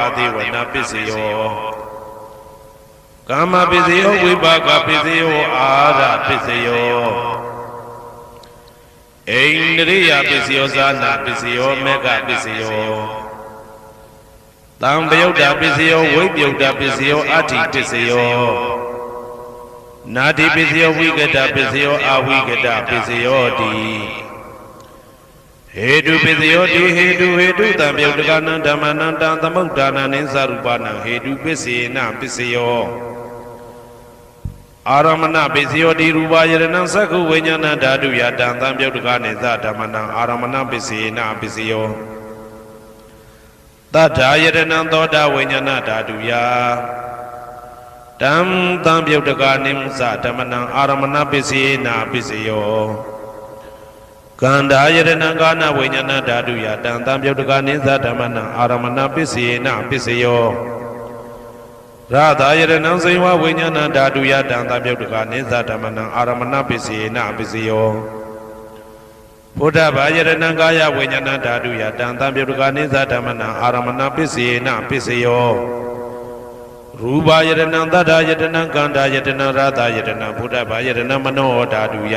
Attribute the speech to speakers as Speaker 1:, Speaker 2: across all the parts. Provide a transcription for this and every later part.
Speaker 1: အာတိဝနာပစ္စယောကာမပစ္စယောဝိပါကပစ္စယောအာရပစ္စယောအိန္ဒရိယပစ္စယောဇာနာပစ္စယောမေဃပစ္စယောတံပယုတ်တာပစ္စယောဝိပယုတ်တာပစ္စယောအဋ္ဌိပစ္စယောနာတိပစ္စယောဝိကတပစ္စယောအဝိကတပစ္စယောတိ ဟေတုပစ္စယောတိဟေတုဟေတုတံပယုတ်တကနံဓမ္မနံတံသမုဒ္ဒါနံနိသရူပနံဟေတုပစ္စေနပစ္စယောအာရမဏပစ္စယောတိရူပယရဏံသက္ခုဝိညာဏဓာတုယတံသံပယုတ်တကနိသဓမ္မနံအာရမဏပစ္စေနပစ္စယောတတ္ထာယရဏံသောတာဝိညာဏဓာတုယတံသံပယုတ်တကနိသဓမ္မနံအာရမဏပစ္စေနပစ္စယော ကန္တာယရဏံကာနဝိညာဏဓာတုယတံသံပယုတ်တကနိသဓမ္မနံအာရမဏပစ္စေနပစ္စယောရသာယရဏံစေဝဝိညာဏဓာတုယတံသံပယုတ်တကနိသဓမ္မနံအာရမဏပစ္စေနပစ္စယောဘုဒ္ဓဘာယရဏံကာယဝိညာဏဓာတုယတံသံပယုတ်တကနိသဓမ္မနံအာရမဏပစ္စေနပစ္စယောရူပယရဏံတတ္ထာယတနံကန္တာယတနံရသယတနံဘုဒ္ဓဘာယရဏံမနောဓာတုယ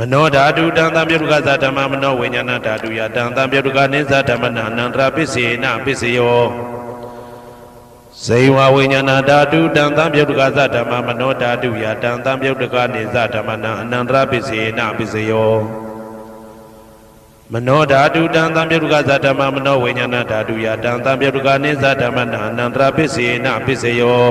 Speaker 1: မနောဓာတုတံသံပြုတ်တကသဓမ္မမနောဝိညာဏဓာတုယတံသံပြုတ်တကနေသဓမ္မနံအနန္တရပစ္စယေနပစ္စယောဇေဝဝိညာဏဓာတုတံသံပြုတ်တကသဓမ္မမနောဓာတုယတံသံပြုတ်တကနေသဓမ္မနံအနန္တရပစ္စယေနပစ္စယောမနောဓာတုတံသံပြုတ်တကသဓမ္မမနောဝိညာဏဓာတုယတံသံပြုတ်တကနေသဓမ္မနံအနန္တရပစ္စယေနပစ္စယော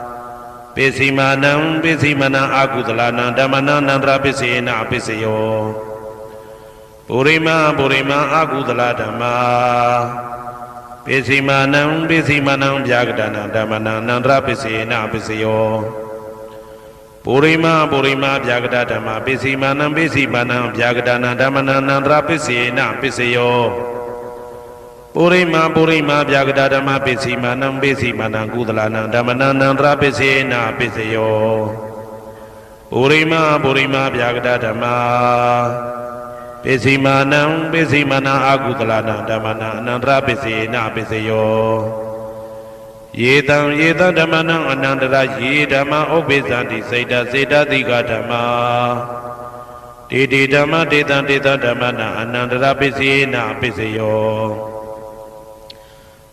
Speaker 1: ပိစီမာနံပိစီမနံအာကုသလနံဓမ္မနံနန္တရပိစေနပိစယောပုရိမာပုရိမာအာကုသလဓမ္မာပိစီမာနံပိစီမနံဗျာကတနံဓမ္မနံနန္တရပိစေနပိစယောပုရိမာပုရိမာဗျာကတဓမ္မာပိစီမာနံပိစီမနံဗျာကတနံဓမ္မနံနန္တရပိစေနပိစယော ပုရိမာပုရိမာဗျာကတာဓမ္မပိစီမာနံပိစီမာနံကုသလနံဓမ္မနံနန္တရပိစေနာပိစယောပုရိမာပုရိမာဗျာကတာဓမ္မပိစီမာနံပိစီမာနံအာကုသလနံဓမ္မနံအနန္တရပိစေနာပိစယောယေတံယေတံဓမ္မနံအနန္တရယေဓမ္မဥပ္ပိသန္တိစေတစေတတိကဓမ္မတေတိဓမ္မတေတံတေတံဓမ္မနံအနန္တရပိစေနာပိစယော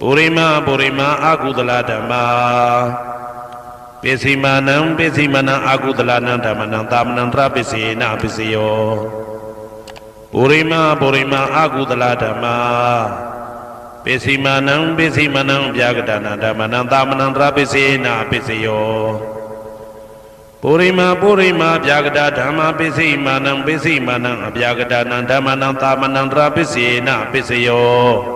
Speaker 1: ပုရိမာပုရိမာအာကုသလဓမ္မာပိစိမာနံပိစိမနံအာကုသလနံဓမ္မနံသာမဏံတရပိစေနပိစယောပုရိမာပုရိမာအာကုသလဓမ္မာပိစိမာနံပိစိမနံဗျာကတနံဓမ္မနံသာမဏံတရပိစေနပိစယောပုရိမာပုရိမာဗျာကတဓမ္မာပိစိမာနံပိစိမာနံအဗျာကတနံဓမ္မနံသာမဏံတရပိစေနပိစယော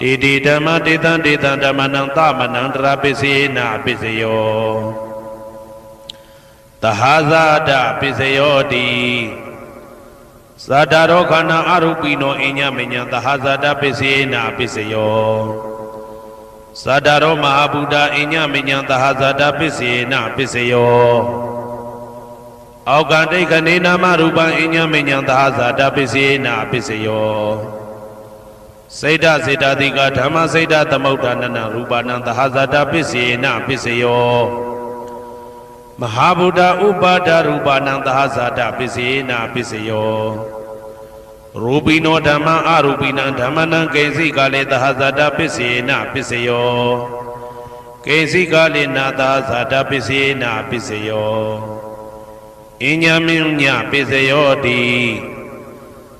Speaker 1: တေတိဓမ္မတေတံတေတံဓမ္မနံသမနံတရာပစ္စေနပစ္စယောတဟာဇာတပစ္စယောတိသတ္တရောခန္ဓာအရူပိနောအညမညံတဟာဇာတပစ္စေနပစ္စယောသတ္တရောမဟာဗုဒ္ဓအညမညံတဟာဇာတပစ္စေနပစ္စယောအောက်ကတိတ်ခနေနာမရူပံအညမညံတဟာဇာတပစ္စေနပစ္စယော စေတစေတတိကဓမ္မစေတသမုဋ္ဌာနနရူပနံသဟဇာတပစ္စေနပစ္စယောမဟာဗုဒ္ဓဥပါဒရူပနံသဟဇာတပစ္စေနပစ္စယောရူပိနောဓမ္မအရူပိနံဓမ္မနံကေစီကလေသဟဇာတပစ္စေနပစ္စယောကေစီကလေနာသဟဇာတပစ္စေနပစ္စယောအညမင်းညပစ္စယောတိ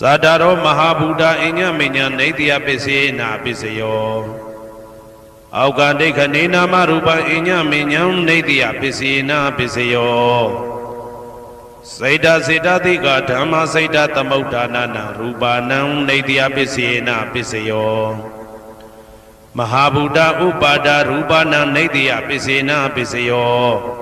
Speaker 1: သတ္တရောမဟာဗုဒ္ဓအညာမညာနေတယပစ္စယေနာပစ္စယောအောက်ကဒိဋ္ဌနေနာမရူပံအညာမညာနေတယပစ္စယေနာပစ္စယောစေတစေတသိကဓမ္မစေတသမုဋ္ဌာနာနာရူပါနံနေတယပစ္စယေနာပစ္စယောမဟာဗုဒ္ဓဥပါဒရူပနံနေတယပစ္စေနာပစ္စယော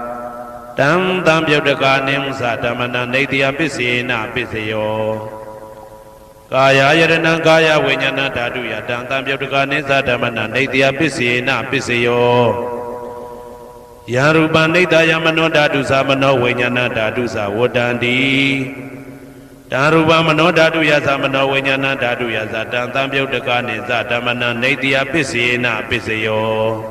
Speaker 1: တံတံပြုတ်တကနိသဓမ္မနံနေတယပစ္စေနာပစ္စယောကာယယရဏံကာယဝိညာဏဓာတုယတံတံပြုတ်တကနိသဓမ္မနံနေတယပစ္စေနာပစ္စယောယံရူပံနေတယမနောဓာတုသမနောဝိညာဏဓာတုသဝတ္တန္တိတံရူပမနောဓာတုယသမနောဝိညာဏဓာတုယသတံတံပြုတ်တကနိသဓမ္မနံနေတယပစ္စေနာပစ္စယော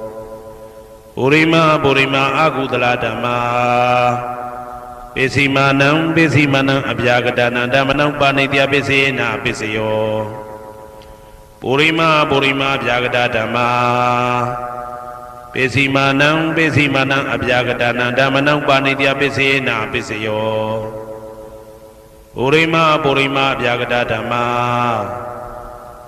Speaker 1: ပုရိမာပုရိမာအာကုသလဓမ္မာပိစီမာနံပိစီမာနံအပြာကတနံဓမ္မနံပါဏိတယပစ္စေနာပစ္စယောပုရိမာပုရိမာအပြာကတဓမ္မာပိစီမာနံပိစီမာနံအပြာကတနံဓမ္မနံပါဏိတယပစ္စေနာပစ္စယောပုရိမာပုရိမာအပြာကတဓမ္မာ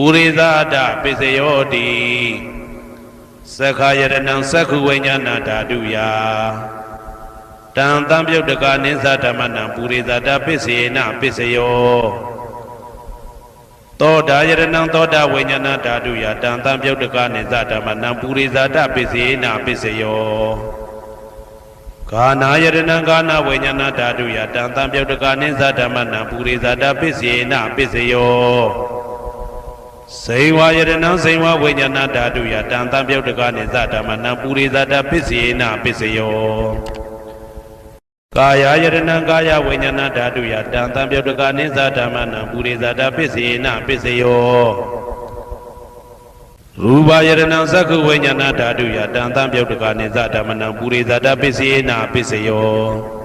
Speaker 1: ပုရိသဒပစ္စယောတိသက္ခာယရဏံသက္ခုဝိညာဏဓာတုယတံတံပြုတ်တကနိသဓမ္မနံပုရိသတာပစ္စေနပစ္စယောသောတာယရဏံသောတာဝိညာဏဓာတုယတံတံပြုတ်တကနိသဓမ္မနံပုရိသတာပစ္စေနပစ္စယောဂာနာယရဏံဂာနာဝိညာဏဓာတုယတံတံပြုတ်တကနိသဓမ္မနံပုရိသတာပစ္စေနပစ္စယော စေဝါယရဏံစေဝဝိညာဏဓာတုယတံတံပြုတ်တကနိသဓမ္မနံပုရိသတာပစ္စေနပစ္စယောကာယယရဏံကာယဝိညာဏဓာတုယတံတံပြုတ်တကနိသဓမ္မနံပုရိသတာပစ္စေနပစ္စယောရူပယရဏံသက္ခုဝိညာဏဓာတုယတံတံပြုတ်တကနိသဓမ္မနံပုရိသတာပစ္စေနပစ္စယော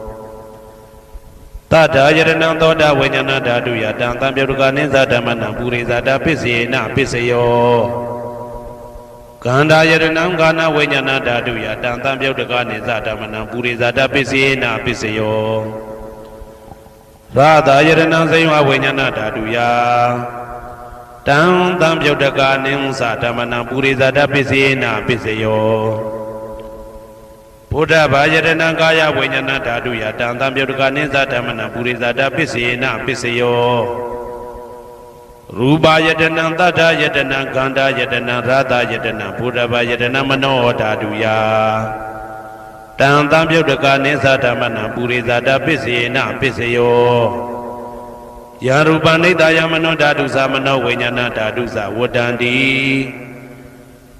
Speaker 1: တထာယရဏံသောတာဝိညာဏဓာတုယတံတံပြုတ်တကနိသဓမ္မနံပုရိသတာပစ္စေနပစ္စယောကန္တာယရဏံကာနဝိညာဏဓာတုယတံတံပြုတ်တကနိသဓမ္မနံပုရိသတာပစ္စေနပစ္စယောရာသာယရဏံစိဝဝိညာဏဓာတုယတံတံပြုတ်တကနိသဓမ္မနံပုရိသတာပစ္စေနပစ္စယော ဘုဒ္ဓဘာယတနာကာယဝိညာဏဓာတုယတံတံပြုတ်တကနိသဓမ္မနပုရိသတာပစ္စေနပစ္စယောရရူပယတနံတတ္ထယတနံခန္ဓာယတနံရာသယတနံဘုဒ္ဓဘာယတနံမနောဓာတုယတံတံပြုတ်တကနိသဓမ္မနံပုရိသတာပစ္စယေနပစ္စယောယရူပနိတယမနောဓာတုသမနောဝိညာဏဓာတုသဝတ္တန္တိ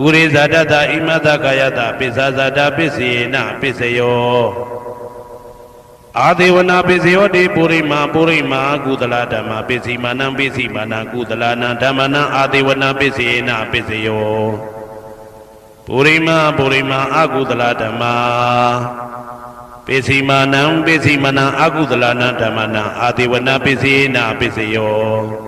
Speaker 1: ပုရိဇာတတဣမတကာယတပိစ္ဆာဇာတပိစ္ဆေနပိစ္ဆယောအာဒေဝနာပိစ္ဆယောတိပုရိမာပုရိမာကုသလဓမ္မာပိစ္ဆိမာနံပိစ္ဆိမာနံကုသလနံဓမ္မနံအာဒေဝနာပိစ္ဆေနပိစ္ဆယောပုရိမာပုရိမာအကုသလဓမ္မာပိစီမာနံပိစီမနံအကုသလနံဓမ္မနံအာတိဝနပိစီနာပိစယော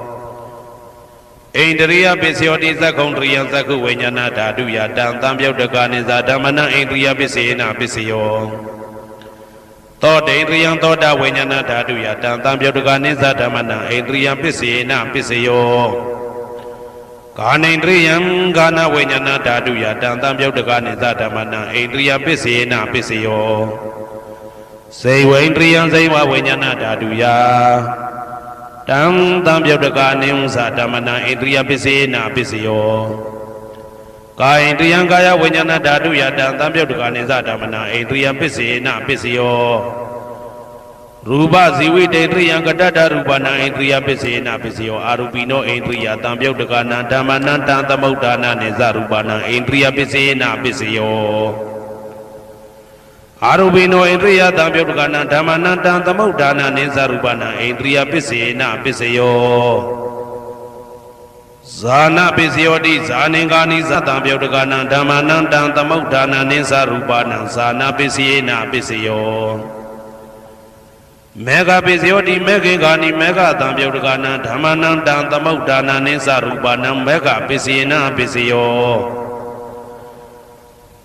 Speaker 1: ဣန္ဒရိယပစ္စယောတိသက္ကုံတရိယသက္ခုဝိညာဏဓာတုယတံတံပြုတ်တကနိသဓမ္မနံဣန္ဒရိယပစ္စေနပစ္စယောသောတေန္ဒရိယသောတာဝိညာဏဓာတုယတံတံပြုတ်တကနိသဓမ္မနံဣန္ဒရိယပစ္စေနပစ္စယောကာနိန္ဒရိယံကာနဝိညာဏဓာတုယတံတံပြုတ်တကနိသဓမ္မနံဣန္ဒရိယပစ္စေနပစ္စယောစေဝိန္ဒရိယံစေဝဝိညာဏဓာတုယ တံတံပြုတ်တကနိဥ္စဓမ္မနံဣန္ဒရိယပစ္စေနပစ္စယောကာယိန္ဒရိယံကာယဝိညာဏဓာတုယတံတံပြုတ်တကနိသဓမ္မနံဣန္ဒရိယပစ္စေနပစ္စယောရူပဇီဝိတေတရိယံကတ္တတရူပနာဣန္ဒြိယပစ္စေနပစ္စယောအာရူပိနောဣန္ဒြိယတံပြုတ်တကနာဓမ္မနံတံသမုဋ္ဌာနာနေဇရူပနာဣန္ဒြိယပစ္စေနပစ္စယော အာရူပိနောဣန္ဒြိယတံပြုတ်တကနာဓမ္မနံတံသမုဋ္ဌာနာနေဇရူပနာဣန္ဒြိယပစ္စေနပစ္စယောဇာနာပစ္စယောတိဇာနင်္ဂာနိသတံပြုတ်တကနာဓမ္မနံတံသမုဋ္ဌာနာနေဇရူပနာဇာနာပစ္စယေနပစ္စယောမေဃပိစယောတိမေခေကာနိမေဃတံပြုတ်တကနံဓမ္မနံတံသမုဋ္ဌာနာနိသရူပနံမေဃပိစယေနပိစယော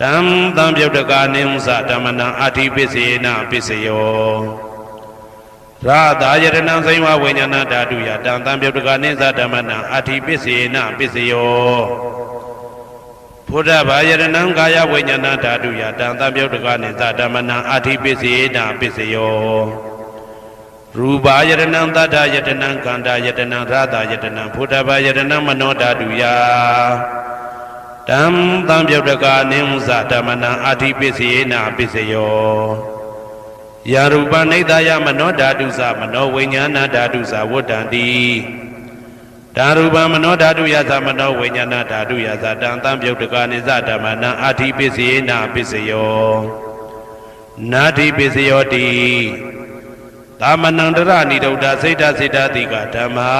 Speaker 1: တံတံပြုတ်တကနိသဓမ္မနံအဋ္ဌိပစ္စေနပစ္စယောရာသာယတနံစိမဝိညာဏဓာတုယတံတံပြုတ်တကနိသဓမ္မနံအဋ္ဌိပစ္စေနပစ္စယောဘုဒ္ဓဘာယတနံကာယဝိညာဏဓာတုယတံတံပြုတ်တကနိသဓမ္မနံအဋ္ဌိပစ္စေနပစ္စယောရူပါယတနံတတ္ထယတနံကန္တာယတနံရာသာယတနံဘုဒ္ဓဘာယတနံမနောဓာတုယ တံတံပြုတ်တကနိသဓမ္မနံအဋ္ဌိပစ္စေနပစ္စယောယာရူပနိဒာယမနောဓာတုသမနောဝိညာဏဓာတုသဝတ္တံတိဓာရူပမနောဓာတုယသမနောဝိညာဏဓာတုယသတံတံပြုတ်တကနိသဓမ္မနံအာတိပစ္စယေနပစ္စယောနာတိပစ္စယောတိသာမဏံတရဏိဒုဒ္ဓစိတ်တစိတ္တတိကဓမ္မာ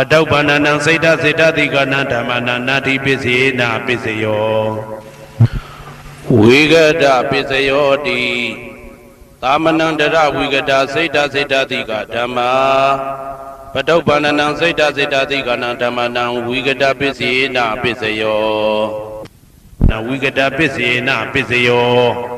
Speaker 1: ပတုပ္ပန္နံစိတ်တစိတ္တတိကနံဓမ္မနံနာတိပစ္စယေနပစ္စယောဝိဂဒပစ္စယောတိသာမဏံတရဝိဂဒစိတ်တစိတ်တတိကဓမ္မာပတုပ္ပန္နံစိတ်တစိတ်တတိကနံဓမ္မနံဝိဂဒပစ္စယေနပစ္စယောနဝိဂဒပစ္စယေနပစ္စယော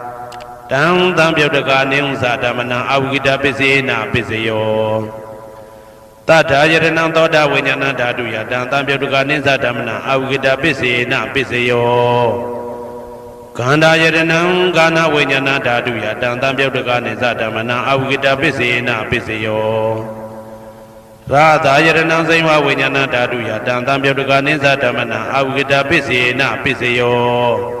Speaker 1: တံတံပြုတ်တကနိဥ္စဓမ္မနံအာဝိကတပစ္စေနပစ္စယောတထာယတနံသောတာဝိညာဏဓာတုယတံတံပြုတ်တကနိသဓမ္မနံအာဝိကတပစ္စေနပစ္စယောကန္တာယတနံကာနဝိညာဏဓာတုယတံတံပြုတ်တကနိသဓမ္မနံအာဝိကတပစ္စေနပစ္စယောရာသာယတနံစိမဝိညာဏဓာတုယတံတံပြုတ်တကနိသဓမ္မနံအာဝိကတပစ္စေနပစ္စယော